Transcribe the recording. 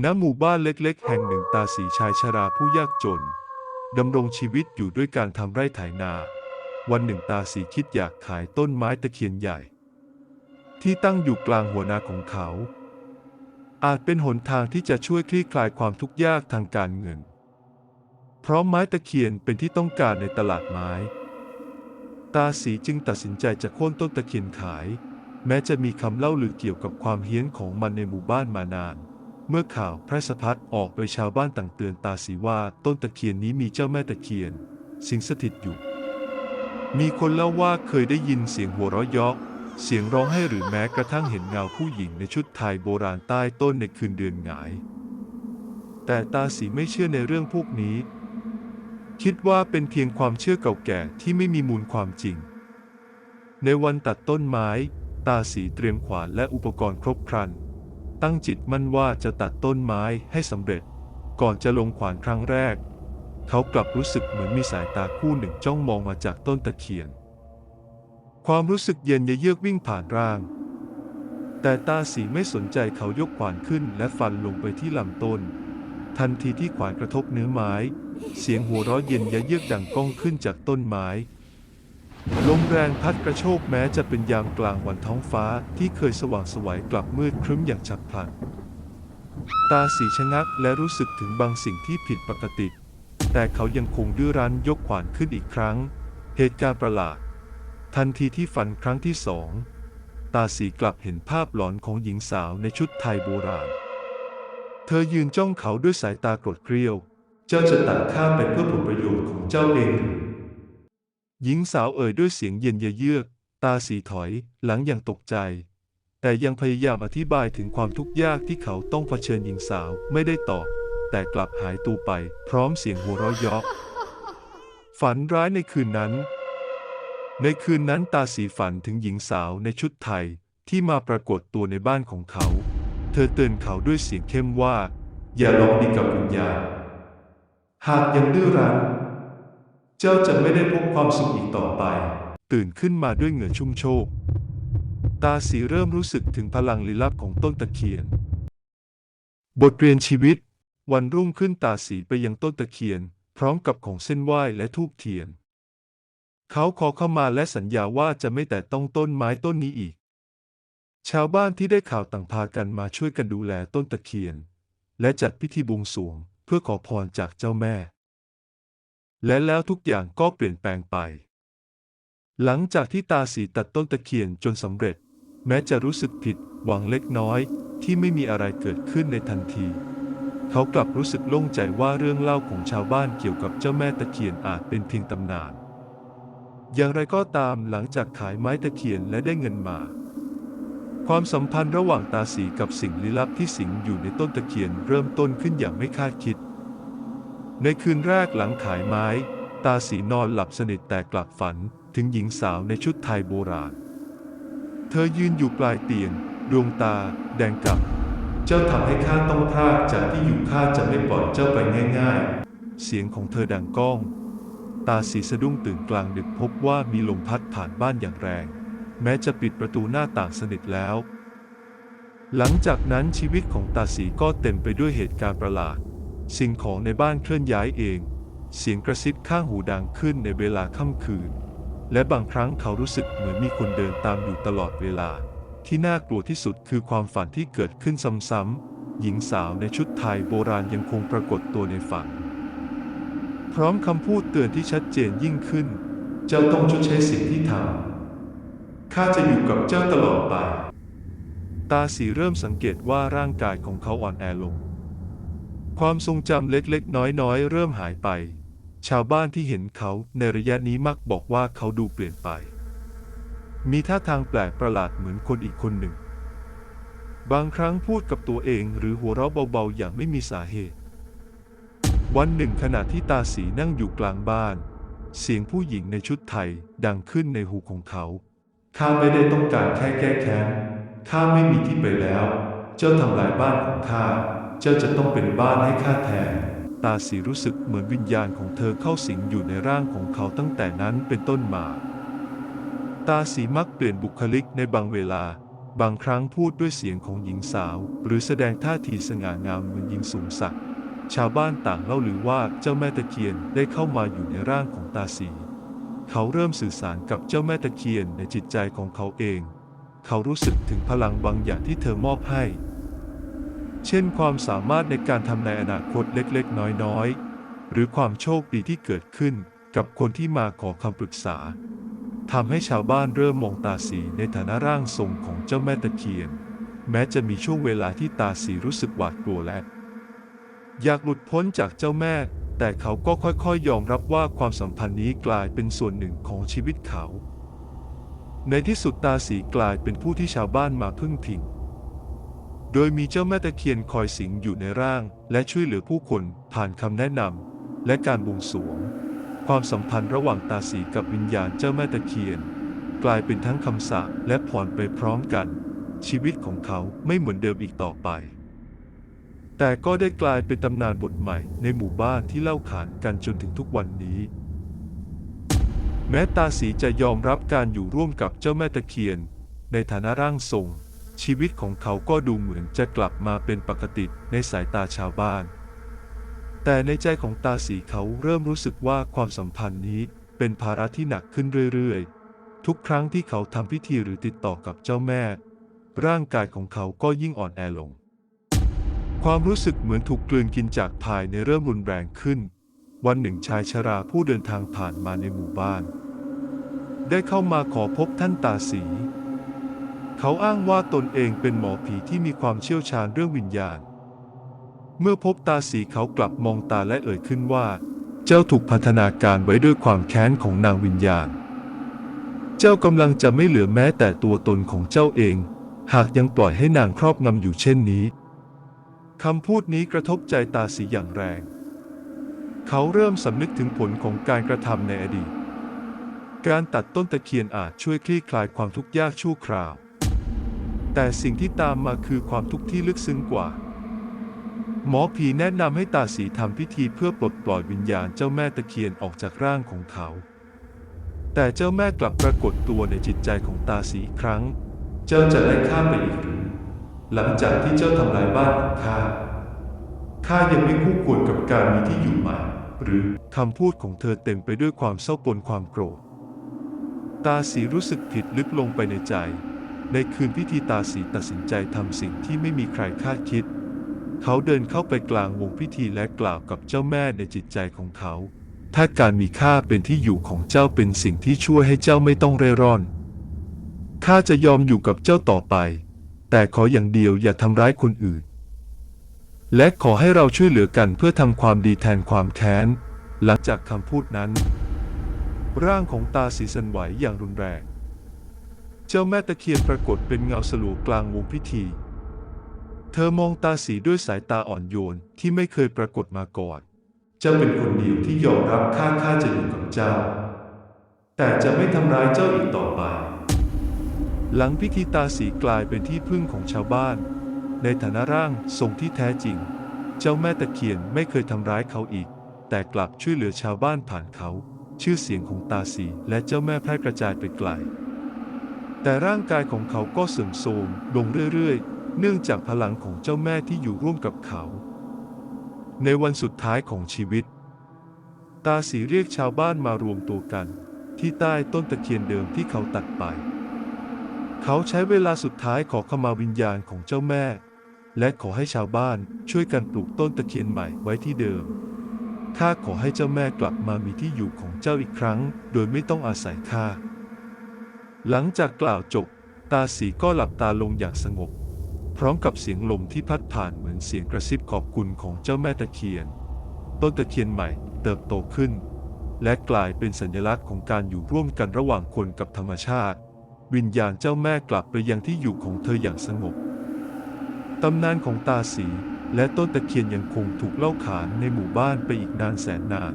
ณหมู่บ้านเล็กๆ แห่งหนึ่งตาสีชายชราผู้ยากจนดำรงชีวิตอยู่ด้วยการทำไร่ไถนา วันหนึ่งตาสีคิดอยากขายต้นไม้ตะเคียนใหญ่ ที่ตั้งอยู่กลางหัวนาของเขา อาจเป็นหนทางที่จะช่วยคลี่คลายความทุกข์ยากทางการเงิน เพราะไม้ตะเคียนเป็นที่ต้องการในตลาดไม้ ตาสีจึงตัดสินใจจะโค่นต้นตะเคียนขาย แม้จะมีคำเล่าลือเกี่ยวกับความเฮี้ยนของมันในหมู่บ้านมานาน เมื่อข่าวแพร่สะพัดออกโดยชาวบ้านต่างเตือนตาสีว่าต้นตะเคียนนี้มีเจ้าแม่ตะเคียน สิงสถิตอยู่ มีคนเล่าว่าเคยได้ยินเสียงหัวเราะเยาะเสียงร้องไห้หรือแม้กระทั่งเห็นเงาผู้หญิงในชุดไทยโบราณใต้ต้นในคืนเดือนหงาย แต่ตาสีไม่เชื่อในเรื่องพวกนี้ คิดว่าเป็นเพียงความเชื่อเก่าแก่ที่ไม่มีมูลความจริง ในวันตัดต้นไม้ ตาสีเตรียมขวานและอุปกรณ์ครบครัน ตั้งจิตมั่นว่าจะตัดต้นไม้ให้สำเร็จ ก่อนจะลงขวานครั้งแรก เขากลับรู้สึกเหมือนมีสายตาคู่หนึ่งจ้องมองมาจากต้นตะเคียน ความรู้สึกเย็นเยือกวิ่งผ่านร่าง แต่ตาสีไม่สนใจเขายกขวานขึ้นและฟันลงไปที่ลำต้น ทันทีที่ขวานกระทบเนื้อไม้ เสียงหัวเราะเย็นยะเยือกดังก้องขึ้นจากต้นไม้ ลมแรงพัดกระโชกแม้จะเป็นยามกลางวันท้องฟ้าที่เคยสว่างสวัยกลับมืดครึ้มอย่างฉับพลัน ตาสีชะงักและรู้สึกถึงบางสิ่งที่ผิดปกติ แต่เขายังคงดื้อรั้นยกขวานขึ้นอีกครั้ง เหตุการณ์ประหลาด ทันทีที่ฝันครั้งที่สอง ตาสีกลับเห็นภาพหลอนของหญิงสาวในชุดไทยโบราณ เธอยืนจ้องเขาด้วยสายตาโกรธเกรี้ยว เจ้าจะตัดข้าไปเพื่อผลประโยชน์ของเจ้าเองหรือ หญิงสาวเอ่ยด้วยเสียงเย็นเยือก ตาสีถอยหลังอย่างตกใจ แต่ยังพยายามอธิบายถึงความทุกข์ยากที่เขาต้องเผชิญหญิงสาวไม่ได้ตอบ แต่กลับหายตัวไป พร้อมเสียงหัวเราะยาะฝันร้ายในคืนนั้น ในคืนนั้นตาสีฝันถึงหญิงสาวในชุดไทยที่มาปรากฏตัวในบ้านของเขา เธอเตือนเขาด้วยเสียงเข้มว่า อย่าลองดีกับวิญญาณหากยังดื้อรั้น เจ้าจะไม่ได้พบความสุขอีกต่อไป ตื่นขึ้นมาด้วยเหงื่อชุ่มโชก ตาสีเริ่มรู้สึกถึงพลังลี้ลับของต้นตะเคียน บทเรียนชีวิต วันรุ่งขึ้นตาสีไปยังต้นตะเคียน พร้อมกับของเส้นไหว้และทูบเทียน เขาขอเข้ามาและสัญญาว่าจะไม่แตะต้องต้นไม้ต้นนี้อีก ชาวบ้านที่ได้ข่าวต่างพากันมาช่วยกันดูแลต้นตะเคียน และจัดพิธีบวงสรวงเพื่อขอพรจากเจ้าแม่ และแล้วทุกอย่างก็เปลี่ยนแปลงไป หลังจากที่ตาสีตัดต้นตะเคียนจนสำเร็จ แม้จะรู้สึกผิดหวังเล็กน้อยที่ไม่มีอะไรเกิดขึ้นในทันที เขากลับรู้สึกโล่งใจว่าเรื่องเล่าของชาวบ้านเกี่ยวกับเจ้าแม่ตะเคียนอาจเป็นเพียงตำนาน อย่างไรก็ตามหลังจากขายไม้ตะเคียนและได้เงินมา ความสัมพันธ์ระหว่างตาสีกับสิ่งลี้ลับที่สิงอยู่ในต้นตะเคียนเริ่มต้นขึ้นอย่างไม่คาดคิด ในคืนแรกหลังขายไม้ ตาสีนอนหลับสนิทแต่กลับฝันถึงหญิงสาวในชุดไทยโบราณ เธอยืนอยู่ปลายเตียง ดวงตา แดงกำเจ้าทำให้ข้าต้องพลาดจากที่อยู่ข้าจะไม่ปล่อยเจ้าไปง่าย ๆ เสียงของเธอดังก้อง ตาสีสะดุ้งตื่นกลางดึกพบว่ามีลมพัดผ่านบ้านอย่างแรง แม้จะปิดประตูหน้าต่างสนิทแล้ว หลังจากนั้นชีวิตของตาสีก็เต็มไปด้วยเหตุการณ์ประหลาด สิ่งของในบ้านเคลื่อนย้ายเอง เสียงกระซิบข้างหูดังขึ้นในเวลาค่ำคืน และบางครั้งเขารู้สึกเหมือนมีคนเดินตามอยู่ตลอดเวลา ที่น่ากลัวที่สุดคือความฝันที่เกิดขึ้นซ้ำๆหญิงสาวในชุดไทยโบราณยังคงปรากฏตัวในฝัน พร้อมคำพูดเตือนที่ชัดเจนยิ่งขึ้น เจ้าต้องชดใช้สิ่งที่ทำข้าจะอยู่กับเจ้าตลอดไป ตาสีเริ่มสังเกตว่าร่างกายของเขาอ่อนแอลง ความทรงจำเล็กๆ น้อยๆ เริ่มหายไป ชาวบ้านที่เห็นเขาในระยะนี้มักบอกว่าเขาดูเปลี่ยนไป มีท่าทางแปลกประหลาดเหมือนคนอีกคนหนึ่ง บางครั้งพูดกับตัวเองหรือหัวเราะเบาๆ อย่างไม่มีสาเหตุ วันหนึ่งขณะที่ตาสีนั่งอยู่กลางบ้าน เสียงผู้หญิงในชุดไทยดังขึ้นในหูของเขา ข้าไม่ได้ต้องการแค่แก้แค้น ข้าไม่มีที่ไปแล้ว เจ้าทำลายบ้านของข้า เจ้าจะต้องเป็นบ้านให้ข้าแทน ตาสีรู้สึกเหมือนวิญญาณของเธอเข้าสิงอยู่ในร่างของเขาตั้งแต่นั้นเป็นต้นมา ตาสีมักเปลี่ยนบุคลิกในบางเวลา บางครั้งพูดด้วยเสียงของหญิงสาว หรือแสดงท่าทีสง่างามเหมือนหญิงสูงสักชาวบ้านต่างเล่าลือว่าเจ้าแม่ตะเคียนได้เข้ามาอยู่ในร่างของตาสี เขาเริ่มสื่อสารกับเจ้าแม่ตะเคียนในจิตใจของเขาเอง เขารู้สึกถึงพลังบางอย่างที่เธอมอบให้ เช่นความสามารถในการทำในอนาคตเล็กๆ น้อยๆ หรือความโชคดีที่เกิดขึ้นกับคนที่มาขอคำปรึกษาทำให้ชาวบ้านเริ่มมองตาสีในฐานะร่างทรงของเจ้าแม่ตะเคียน แม้จะมีช่วงเวลาที่ตาสีรู้สึกหวาดกลัวและ อยากหลุดพ้นจากเจ้าแม่ แต่เขาก็ค่อยๆยอมรับว่าความสัมพันธ์นี้กลายเป็นส่วนหนึ่งของชีวิตเขา ในที่สุดตาสีกลายเป็นผู้ที่ชาวบ้านมาพึ่งพิง โดยมีเจ้าแม่ตะเคียนคอยสิงอยู่ในร่าง และช่วยเหลือผู้คนผ่านคำแนะนำและการบวงสรวง ความสัมพันธ์ระหว่างตาสีกับวิญญาณเจ้าแม่ตะเคียน กลายเป็นทั้งคำสาปและพรไปพร้อมกัน ชีวิตของเขาไม่เหมือนเดิมอีกต่อไป แต่ก็ได้กลายเป็นตำนานบทใหม่ในหมู่บ้านที่เล่าขานกันจนถึงทุกวันนี้แม้ตาสีจะยอมรับการอยู่ร่วมกับเจ้าแม่ตะเคียน ในฐานะร่างทรง ชีวิตของเขาก็ดูเหมือนจะกลับมาเป็นปกติในสายตาชาวบ้าน แต่ในใจของตาสีเขาเริ่มรู้สึกว่าความสัมพันธ์นี้เป็นภาระที่หนักขึ้นเรื่อยๆ ทุกครั้งที่เขาทำพิธีหรือติดต่อกับเจ้าแม่ ร่างกายของเขาก็ยิ่งอ่อนแอลง ความรู้สึกเหมือนถูกกลืนกินจากภายในเริ่มรุนแรงขึ้น วันหนึ่งชายชราผู้เดินทางผ่านมาในหมู่บ้าน ได้เข้ามาขอพบท่านตาสี เขาอ้างว่าตนเองเป็นหมอผีที่มีความเชี่ยวชาญเรื่องวิญญาณ เมื่อพบตาสีเขากลับมองตาและเอ่ยขึ้นว่า เจ้าถูกพันธนาการไว้ด้วยความแค้นของนางวิญญาณ เจ้ากำลังจะไม่เหลือแม้แต่ตัวตนของเจ้าเอง หากยังปล่อยให้นางครอบงำอยู่เช่นนี้คำพูดนี้กระทบใจตาสีอย่างแรง เขาเริ่มสำนึกถึงผลของการกระทำในอดีต การตัดต้นตะเคียนอาจช่วยคลี่คลายความทุกข์ยากชั่วคราว แต่สิ่งที่ตามมาคือความทุกข์ที่ลึกซึ้งกว่า หมอผีแนะนำให้ตาสีทำพิธีเพื่อปลดปล่อยวิญญาณเจ้าแม่ตะเคียนออกจากร่างของเขา แต่เจ้าแม่กลับปรากฏตัวในจิตใจของตาสีอีกครั้ง เจ้าจะได้ข้าไปอีกหรือหลังจากที่เจ้าทำลายบ้านของข้าข้ายังไม่คู่ควรกับการมีที่อยู่ใหม่หรือคำพูดของเธอเต็มไปด้วยความเศร้าปนความโกรธ ตาสีรู้สึกผิดลึกลงไปในใจ ในคืนพิธีตาสีตัดสินใจทำสิ่งที่ไม่มีใครคาดคิด เขาเดินเข้าไปกลางวงพิธีและกล่าวกับเจ้าแม่ในจิตใจของเขา ถ้าการมีข้าเป็นที่อยู่ของเจ้าเป็นสิ่งที่ช่วยให้เจ้าไม่ต้องเร่ร่อน ข้าจะยอมอยู่กับเจ้าต่อไป แต่ขออย่างเดียวอย่าทำร้ายคนอื่น และขอให้เราช่วยเหลือกันเพื่อทำความดีแทนความแค้น หลังจากคำพูดนั้น ร่างของตาสีสันไหวอย่างรุนแรง เจ้าแม่ตะเคียนปรากฏเป็นเงาสลัวกลางวงพิธี เธอมองตาสีด้วยสายตาอ่อนโยนที่ไม่เคยปรากฏมาก่อน เจ้าเป็นคนเดียวที่ยอมรับข้าข้าจะอยู่กับเจ้า แต่จะไม่ทำร้ายเจ้าอีกต่อไป หลังพิธีตาสีกลายเป็นที่พึ่งของชาวบ้าน ในฐานะร่างทรงที่แท้จริง เจ้าแม่ตะเคียนไม่เคยทำร้ายเขาอีก แต่กลับช่วยเหลือชาวบ้านผ่านเขา ชื่อเสียงของตาสีและเจ้าแม่แพร่กระจายไปไกล แต่ร่างกายของเขาก็เสื่อมโทรมลงเรื่อยๆ เนื่องจากพลังของเจ้าแม่ที่อยู่ร่วมกับเขา ในวันสุดท้ายของชีวิต ตาสีเรียกชาวบ้านมารวมตัวกัน ที่ใต้ต้นตะเคียนเดิมที่เขาตัดไป เขาใช้เวลาสุดท้ายขอขมาวิญญาณของเจ้าแม่ และขอให้ชาวบ้านช่วยกันปลูกต้นตะเคียนใหม่ไว้ที่เดิมข้าขอให้เจ้าแม่กลับมามีที่อยู่ของเจ้าอีกครั้ง โดยไม่ต้องอาศัยข้า หลังจากกล่าวจบ ตาสีก็หลับตาลงอย่างสงบ พร้อมกับเสียงลมที่พัดผ่านเหมือนเสียงกระซิบขอบคุณของเจ้าแม่ตะเคียน ต้นตะเคียนใหม่เติบโตขึ้น และกลายเป็นสัญลักษณ์ของการอยู่ร่วมกันระหว่างคนกับธรรมชาติ วิญญาณเจ้าแม่กลับไปยังที่อยู่ของเธออย่างสงบตำนานของตาสีและต้นตะเคียนยังคงถูกเล่าขานในหมู่บ้านไปอีกนานแสนนาน